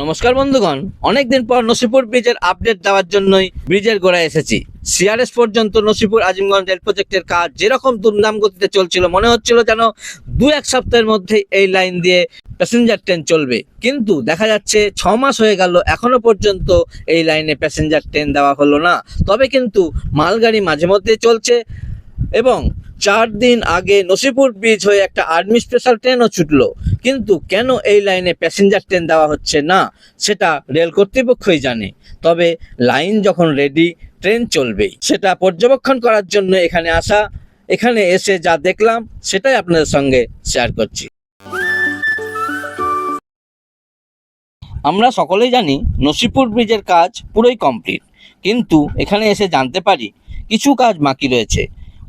নমস্কার বন্ধুগণ, অনেকদিন পর নসিপুর ব্রিজের আপডেট দেওয়ার জন্যই ব্রিজের গোড়ায় এসেছি। সিআরএস পর্যন্ত নসিপুর আজিমগঞ্জ রেল প্রজেক্টের কাজ যেরকম দুমদাম গতিতে চলছিল, মনে হচ্ছিল যেন দু এক সপ্তাহের মধ্যেই এই লাইন দিয়ে প্যাসেঞ্জার ট্রেন চলবে। কিন্তু দেখা যাচ্ছে ছ মাস হয়ে গেল, এখনও পর্যন্ত এই লাইনে প্যাসেঞ্জার ট্রেন দেওয়া হলো না। তবে কিন্তু মালগাড়ি মাঝে মধ্যে চলছে এবং চার দিন আগে নসিপুর ব্রিজ হয়ে একটা আর্মি স্পেশাল ট্রেনও ছুটলো। কিন্তু কেন এই লাইনে প্যাসেঞ্জার ট্রেন দেওয়া হচ্ছে না, সেটা রেল কর্তৃপক্ষই জানে। তবে লাইন যখন রেডি ট্রেন চলবেই। সেটা পর্যবেক্ষণ করার জন্য এখানে আসা, এখানে এসে যা দেখলাম, সেটাই আপনাদের সঙ্গে শেয়ার করছি। আমরা সকলেই জানি নসিপুর ব্রিজের কাজ পুরোই কমপ্লিট কিন্তু এখানে এসে জানতে পারি, কিছু কাজ বাকি রয়েছে।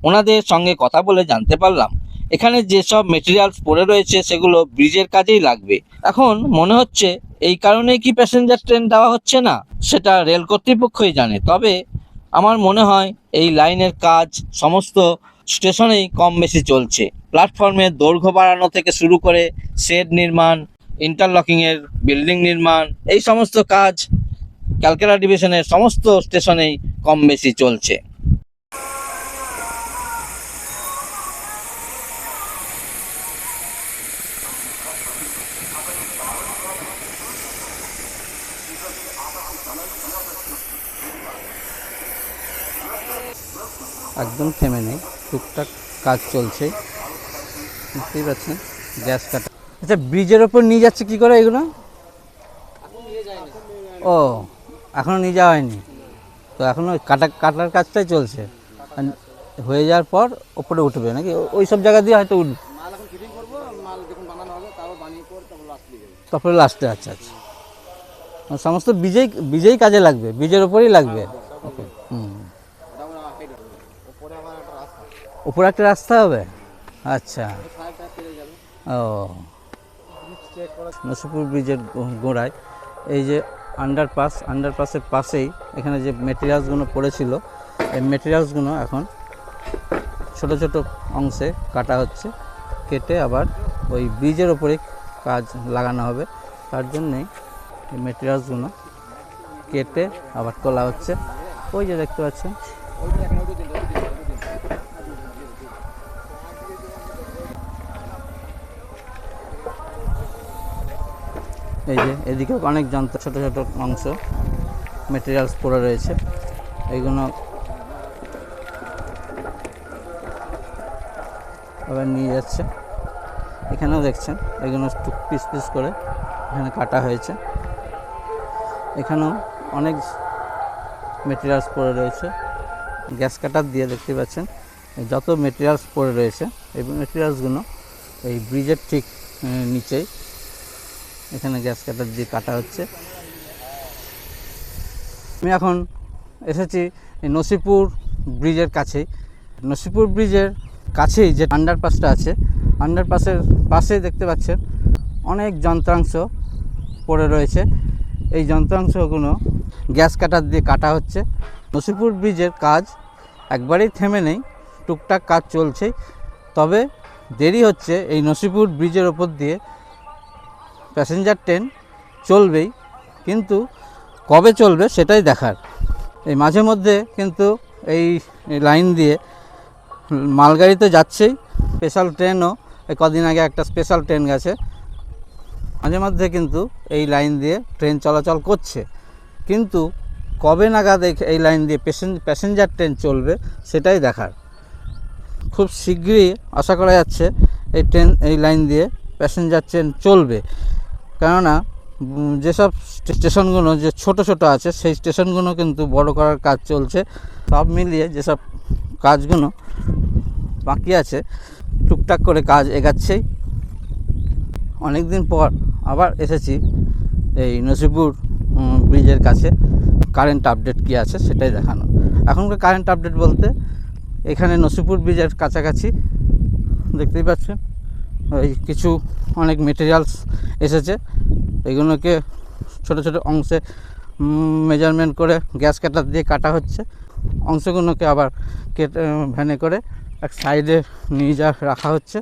ওনাদের সঙ্গে কথা বলে জানতে পারলাম। এখানে যেসব মেটেরিয়ালস পড়ে রয়েছে সেগুলো ব্রিজের কাজেই লাগবে। এখন মনে হচ্ছে এই কারণে কি প্যাসেঞ্জার ট্রেন দেওয়া হচ্ছে না? সেটা রেল কর্তৃপক্ষই জানে। তবে আমার মনে হয় এই লাইনের কাজ সমস্ত স্টেশনেই কম বেশি চলছে। প্ল্যাটফর্মের দৈর্ঘ্য বাড়ানো থেকে শুরু করে শেড নির্মাণ ইন্টারলকিংয়ের বিল্ডিং নির্মাণ, এই সমস্ত কাজ ক্যালকাটা ডিভিশনের সমস্ত স্টেশনেই কম বেশি চলছে। একদম থেমে নেই। টুকটাক কাজ চলছে। বুঝতেই পারছেন গ্যাস কাটা। আচ্ছা ব্রিজের ওপর নিয়ে যাচ্ছে কি করে এগুলো? ও এখনও নিয়ে যাওয়া হয়নি। তো এখনও কাটা কাটার কাজটাই চলছে। হয়ে যাওয়ার পর ওপরে উঠবে নাকি? ওই সব জায়গা দিয়ে হয়তো উঠবে তারপরে লাস্টে আচ্ছা আচ্ছা। সমস্ত বীজেই বীজেই কাজে লাগবে বীজের ওপরেই লাগবে। ওকে হুম। উপরে একটা রাস্তা হবে? আচ্ছা। ও। নসিপুর ব্রিজের গোড়ায়। এই যে আন্ডারপাস আন্ডারপাসের পাশেই এখানে যে মেটেরিয়ালসগুলো পড়েছিল, এই মেটেরিয়ালসগুলো এখন ছোট ছোট অংশে কাটা হচ্ছে। কেটে আবার ওই ব্রিজের ওপরে কাজ লাগানো হবে। তার জন্যেই মেটেরিয়ালসগুলো কেটে আবার তোলা হচ্ছে। ওই যে দেখতে পাচ্ছেন। এই যে এদিকে অনেক যন্ত্র, ছোট ছোট অংশ মেটেরিয়ালস পড়ে রয়েছে। এইগুলো আবার নিয়ে যাচ্ছে। এখানেও দেখছেন, এগুলো পিস পিস করে এখানে কাটা হয়েছে। এখানেও অনেক মেটেরিয়ালস পড়ে রয়েছে। গ্যাস কাটার দিয়ে দেখতে পাচ্ছেন, যত মেটেরিয়ালস পড়ে রয়েছে, এই মেটেরিয়ালসগুলো এই ব্রিজের ঠিক নিচেই এখানে গ্যাস কাটার দিয়ে কাটা হচ্ছে। আমি এখন এসেছি নসিপুর ব্রিজের কাছেই। নসিপুর ব্রিজের কাছেই যে আন্ডারপাসটা আছে আন্ডারপাসের পাশেই দেখতে পাচ্ছেন অনেক যন্ত্রাংশ পড়ে রয়েছে। এই যন্ত্রাংশগুলো গ্যাস কাটার দিয়ে কাটা হচ্ছে। নসিপুর ব্রিজের কাজ একবারেই থেমে নেই, টুকটাক কাজ চলছেই তবে দেরি হচ্ছে, এই নসিপুর ব্রিজের ওপর দিয়ে প্যাসেঞ্জার ট্রেন চলবেই, কিন্তু কবে চলবে সেটাই দেখার। এই মাঝে মধ্যে কিন্তু এই লাইন দিয়ে মালগাড়ি তো যাচ্ছেই স্পেশাল ট্রেনও এই কদিন আগে একটা স্পেশাল ট্রেন গেছে। মাঝে মধ্যে কিন্তু এই লাইন দিয়ে ট্রেন চলাচল করছে। কিন্তু কবে নাগাদ এই- এই লাইন দিয়ে প্যাসেঞ্জার ট্রেন চলবে সেটাই দেখার। খুব শীঘ্রই আশা করা যাচ্ছে এই ট্রেন, এই লাইন দিয়ে প্যাসেঞ্জার ট্রেন চলবে। কেননা যেসব স্টেশনগুলো যে ছোট ছোট আছে, সেই স্টেশনগুলো কিন্তু বড় করার কাজ চলছে। সব মিলিয়ে যেসব কাজগুলো বাকি আছে, টুকটাক করে কাজ এগাচ্ছেই। অনেক দিন পর আবার এসেছি এই নসিপুর ব্রিজের কাছে। কারেন্ট আপডেট কী আছে সেটাই দেখানো। এখনকার কারেন্ট আপডেট বলতে এখানে নসিপুর ব্রিজের কাছাকাছি, দেখতেই পাচ্ছেন? ওই কিছু অনেক মেটেরিয়ালস এসেছে। এগুলোকে ছোট ছোট অংশে মেজারমেন্ট করে গ্যাস কাটার দিয়ে কাটা হচ্ছে। অংশগুলোকে আবার কেটে ভ্যানে করে এক সাইডে নিয়ে যা, রাখা হচ্ছে।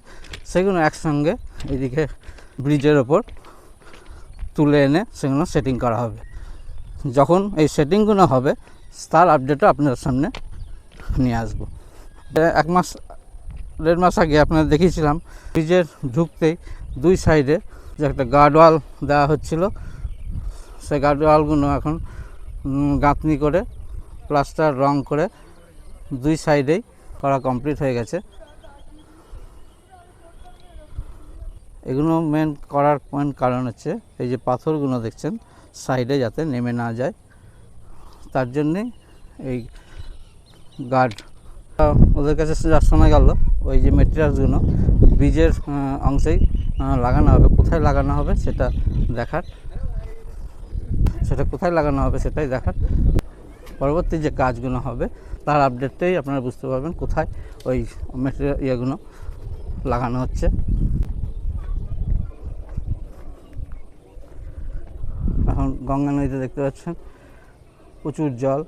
সেগুলো একসঙ্গে এদিকে ব্রিজের ওপর তুলে এনে সেগুলো সেটিং করা হবে। যখন এই সেটিংগুলো হবে, তার আপডেটও আপনার সামনে নিয়ে আসব। এক মাস, দেড় মাস আগে আপনারা দেখিয়েছিলাম ব্রিজের ঢুকতেই দুই সাইডে যে একটা গার্ডওয়াল দেওয়া হচ্ছিল, সেই গার্ডওয়ালগুলো এখন গাঁথনি করে প্লাস্টার রং করে দুই সাইডেই করা কমপ্লিট হয়ে গেছে। এগুলো মেন করার মেন কারণ হচ্ছে, এই যে পাথরগুলো দেখছেন সাইডে যাতে নেমে না যায়। তার জন্যে এই গার্ড ওদের কাছে শোনা গেল। ওই যে মেটেরিয়ালসগুলো ব্রিজের অংশেই লাগানো হবে। কোথায় লাগানো হবে সেটা দেখার। সেটা কোথায় লাগানো হবে সেটাই দেখার। পরবর্তী যে কাজগুলো হবে, তার আপডেটটাই আপনারা বুঝতে পারবেন কোথায় ওই মেটেরিয়াল ইয়েগুলো লাগানো হচ্ছে। গঙ্গা নদীতে দেখতে পাচ্ছেন। প্রচুর জল,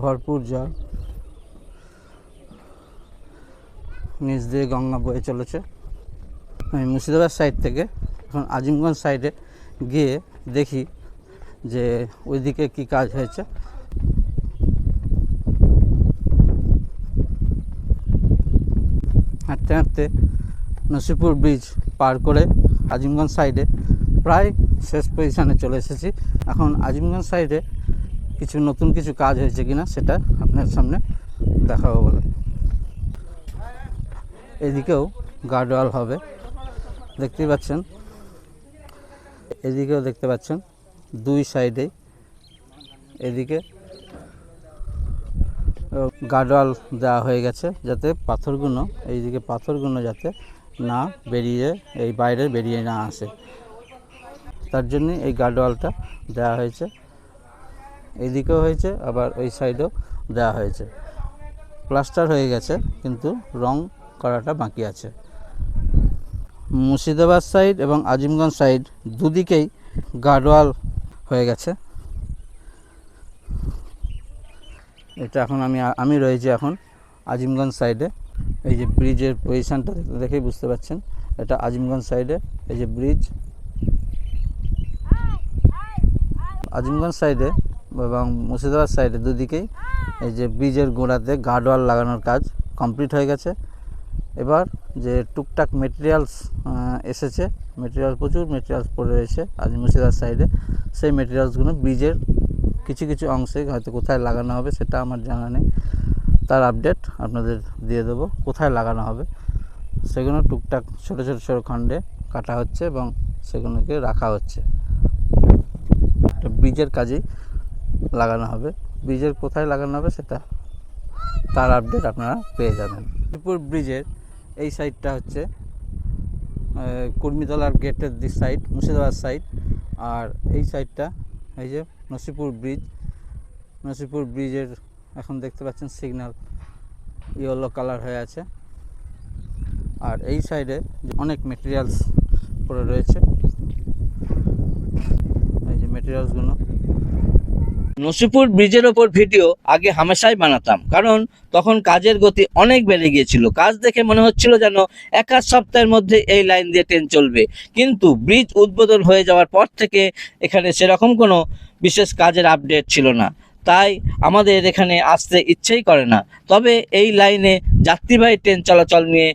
ভরপুর জল। নিচ দিয়ে গঙ্গা বয়ে চলেছে। আমি মুর্শিদাবাদ সাইড থেকে, এখন আজিমগঞ্জ সাইডে গিয়ে দেখি যে ওইদিকে কি কাজ হয়েছে। হাঁটতে হাঁটতে নসিপুর ব্রিজ পার করে আজিমগঞ্জ সাইডে প্রায় শেষ পজিশানে চলে এসেছি। এখন আজিমগঞ্জ সাইডে কিছু নতুন কিছু কাজ হয়েছে কিনা সেটা আপনার সামনে দেখাবো বলে। এদিকেও গার্ডওয়াল হবে, দেখতেই পাচ্ছেন। এদিকেও দেখতে পাচ্ছেন, দুই সাইডেই এদিকে গার্ডওয়াল দেওয়া হয়ে গেছে যাতে পাথরগুলো, এইদিকে পাথরগুলো যাতে না বেরিয়ে, এই বাইরে বেরিয়ে না আসে। তার জন্য এই গার্ডওয়ালটা দেওয়া হয়েছে। এইদিকেও হয়েছে, আবার ওই সাইডেও দেওয়া হয়েছে। প্লাস্টার হয়ে গেছে, কিন্তু রং করাটা বাকি আছে। মুর্শিদাবাদ সাইড এবং আজিমগঞ্জ সাইড দুদিকেই গার্ডওয়াল হয়ে গেছে। এটা এখন আমি আমি রয়েছি এখন আজিমগঞ্জ সাইডে। এই যে ব্রিজের পজিশানটা দেখেই বুঝতে পারছেন, এটা আজিমগঞ্জ সাইডে। এই যে ব্রিজ আজিমগঞ্জ সাইডে এবং মুর্শিদাবাদ সাইডে দুদিকেই এই যে ব্রিজের গোড়াতে গার্ডওয়াল লাগানোর কাজ কমপ্লিট হয়ে গেছে। এবার যে টুকটাক মেটেরিয়ালস এসেছে মেটেরিয়াল প্রচুর মেটেরিয়ালস পড়ে রয়েছে আজ মুর্শিদাবাদ সাইডে। সেই মেটেরিয়ালসগুলো ব্রিজের কিছু কিছু অংশে হয়তো কোথায় লাগানো হবে সেটা আমার জানা নেই। তার আপডেট আপনাদের দিয়ে দেবো, কোথায় লাগানো হবে। সেগুলো টুকটাক ছোটো ছোটো ছোটো খণ্ডে কাটা হচ্ছে এবং সেগুলোকে রাখা হচ্ছে। ব্রিজের কাজেই লাগানো হবে। ব্রিজের কোথায় লাগানো হবে সেটা তার আপডেট আপনারা পেয়ে যাবেন। ত্রিপুর ব্রিজের এই সাইডটা হচ্ছে কুর্মিতলার গেটের দিক সাইড মুর্শিদাবাদ সাইড আর এই সাইডটা এই যে নসিপুর ব্রিজ, নসিপুর ব্রিজের এখন দেখতে পাচ্ছেন সিগন্যাল ইয়েলো কালার হয়ে আছে। আর এই সাইডে অনেক মেটেরিয়ালস পড়ে রয়েছে। নসিপুর ব্রিজের ওপর ভিডিও আগে হামেশাই বানাতাম, কারণ তখন কাজের গতি অনেক বেড়ে গিয়েছিল। কাজ দেখে মনে হচ্ছিল যেন এক সপ্তাহের মধ্যে এই লাইন দিয়ে ট্রেন চলবে। কিন্তু ব্রিজ উদ্বোধন হয়ে যাওয়ার পর থেকে এখানে সেরকম কোনো বিশেষ কাজের আপডেট ছিল না। তাই আমাদের এখানে আসতে ইচ্ছেই করে না। তবে এই লাইনে যাত্রীবাহী ট্রেন চলাচল নিয়ে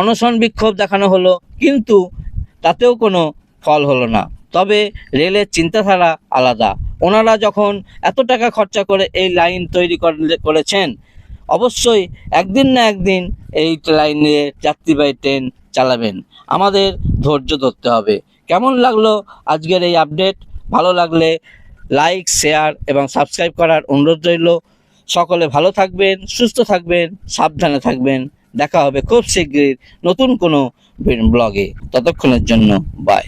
অনশন বিক্ষোভ দেখানো হলো, কিন্তু তাতেও কোনো ফল হলো না। তবে রেলের চিন্তাধারা আলাদা। ওনারা যখন এত টাকা খরচা করে এই লাইন তৈরি করেছেন, অবশ্যই একদিন না একদিন এই লাইনে যাত্রীবাহী ট্রেন চালাবেন। আমাদের ধৈর্য ধরতে হবে। কেমন লাগল আজকের এই আপডেট? ভালো লাগলে লাইক, শেয়ার এবং সাবস্ক্রাইব করার অনুরোধ রইল। সকলে ভালো থাকবেন, সুস্থ থাকবেন, সাবধানে থাকবেন। দেখা হবে খুব শীঘ্রই নতুন কোনো ব্লগে। ততক্ষণের জন্য বাই